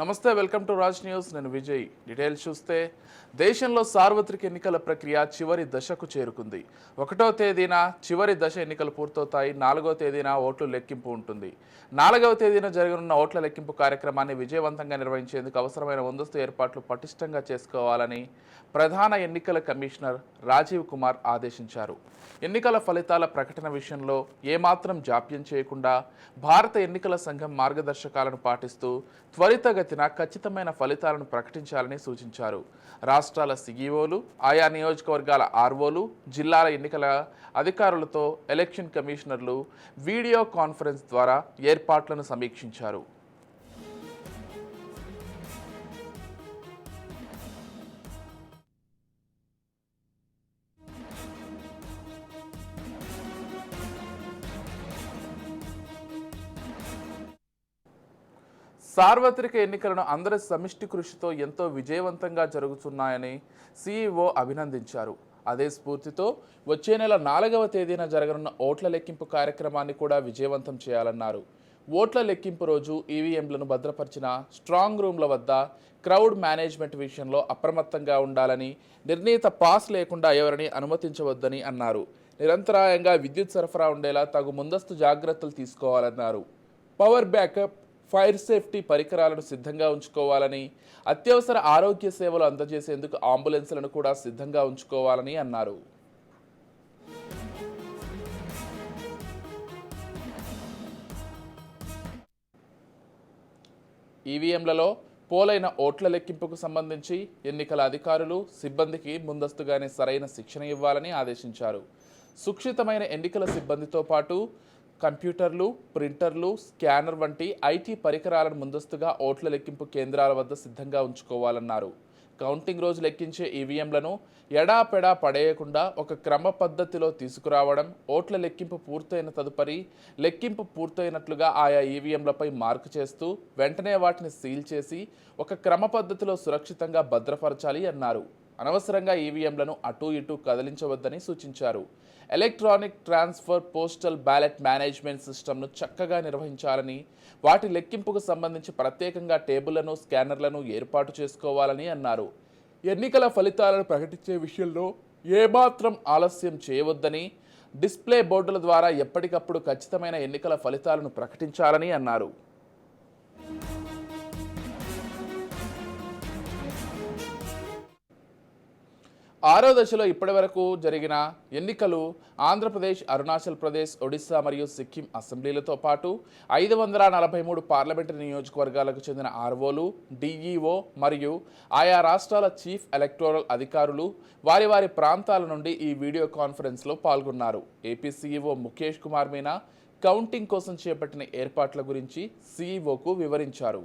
నమస్తే welcome to Raj news. నేను Vijay. Details చూస్తే దేశంలో సార్వత్రిక ఎన్నికల ప్రక్రియ చివరి దశకు చేరుకుంది. ఒకటో తేదీన చివరి దశ ఎన్నికలు పూర్తవుతాయి. నాలుగో తేదీన ఓట్లు లెక్కింపు ఉంటుంది. నాలుగవ తేదీన జరగనున్న ఓట్ల లెక్కింపు కార్యక్రమాన్ని విజయవంతంగా నిర్వహించేందుకు అవసరమైన ముందస్తు ఏర్పాట్లు పటిష్టంగా చేసుకోవాలని ప్రధాన ఎన్నికల కమిషనర్ రాజీవ్ కుమార్ ఆదేశించారు. ఎన్నికల ఫలితాల ప్రకటన విషయంలో ఏమాత్రం జాప్యం చేయకుండా భారత ఎన్నికల సంఘం మార్గదర్శకాలను పాటిస్తూ త్వరితగతిన ఖచ్చితమైన ఫలితాలను ప్రకటించాలని సూచించారు. రాష్ట్రాల సిఈఓలు ఆయా నియోజకవర్గాల ఆర్ఓలు జిల్లాల ఎన్నికల అధికారులతో ఎలక్షన్ కమిషనర్లు వీడియో కాన్ఫరెన్స్ ద్వారా ఏర్పాట్లను సమీక్షించారు. సార్వత్రిక ఎన్నికలను అందరి సమిష్టి కృషితో ఎంతో విజయవంతంగా జరుగుతున్నాయని సీఈఓ అభినందించారు. అదే స్ఫూర్తితో వచ్చే నెల నాలుగవ తేదీన జరగనున్న ఓట్ల లెక్కింపు కార్యక్రమాన్ని కూడా విజయవంతం చేయాలన్నారు. ఓట్ల లెక్కింపు రోజు ఈవీఎంలను భద్రపరిచిన స్ట్రాంగ్ రూమ్ల వద్ద క్రౌడ్ మేనేజ్మెంట్ విషయంలో అప్రమత్తంగా ఉండాలని నిర్ణీత పాస్ లేకుండా ఎవరిని అనుమతించవద్దని అన్నారు. నిరంతరాయంగా విద్యుత్ సరఫరా ఉండేలా తగు ముందస్తు జాగ్రత్తలు తీసుకోవాలన్నారు. పవర్ బ్యాకప్ ఫైర్ సేఫ్టీ పరికరాలను సిద్ధంగా ఉంచుకోవాలని అత్యవసర ఆరోగ్య సేవలు అందజేసేందుకు అంబులెన్స్లను కూడా సిద్ధంగా ఉంచుకోవాలని అన్నారు. ఈవీఎంలలో పోలైన ఓట్ల లెక్కింపుకు సంబంధించి ఎన్నికల అధికారులు సిబ్బందికి ముందస్తుగానే సరైన శిక్షణ ఇవ్వాలని ఆదేశించారు. సుక్షితమైన ఎన్నికల సిబ్బందితో పాటు కంప్యూటర్లు ప్రింటర్లు స్కానర్ వంటి ఐటీ పరికరాలను ముందస్తుగా ఓట్ల లెక్కింపు కేంద్రాల వద్ద సిద్ధంగా ఉంచుకోవాలన్నారు. కౌంటింగ్ రోజు లెక్కించే ఈవీఎంలను ఎడాపెడా పడేయకుండా ఒక క్రమ పద్ధతిలో తీసుకురావడం ఓట్ల లెక్కింపు పూర్తయిన తదుపరి లెక్కింపు పూర్తయినట్లుగా ఆయా ఈవీఎంలపై మార్కు చేస్తూ వెంటనే వాటిని సీల్ చేసి ఒక క్రమ పద్ధతిలో సురక్షితంగా భద్రపరచాలి అన్నారు. అనవసరంగా ఈవీఎంలను అటూ ఇటూ కదిలించవద్దని సూచించారు. Electronic transfer postal ballot management సిస్టమ్ను చక్కగా నిర్వహించాలని వాటి లెక్కింపుకు సంబంధించి ప్రత్యేకంగా టేబుళ్ళను స్కానర్లను ఏర్పాటు చేసుకోవాలని అన్నారు. ఎన్నికల ఫలితాలను ప్రకటించే విషయంలో ఏమాత్రం ఆలస్యం చేయవద్దని డిస్ప్లే బోర్డుల ద్వారా ఎప్పటికప్పుడు ఖచ్చితమైన ఎన్నికల ఫలితాలను ప్రకటించాలని అన్నారు. ఆరో దశలో ఇప్పటివరకు జరిగిన ఎన్నికలు ఆంధ్రప్రదేశ్ అరుణాచల్ ప్రదేశ్ ఒడిశా మరియు సిక్కిం అసెంబ్లీలతో పాటు ఐదు వందల నలభై మూడు పార్లమెంటరీ నియోజకవర్గాలకు చెందిన ఆర్ఓలు డిఈఓ మరియు ఆయా రాష్ట్రాల చీఫ్ ఎలక్టోరల్ అధికారులు వారి వారి ప్రాంతాల నుండి ఈ వీడియో కాన్ఫరెన్స్లో పాల్గొన్నారు. AP CEO Mukesh Kumar Meena counting కోసం చేపట్టిన ఏర్పాట్ల గురించి సీఈఓకు వివరించారు.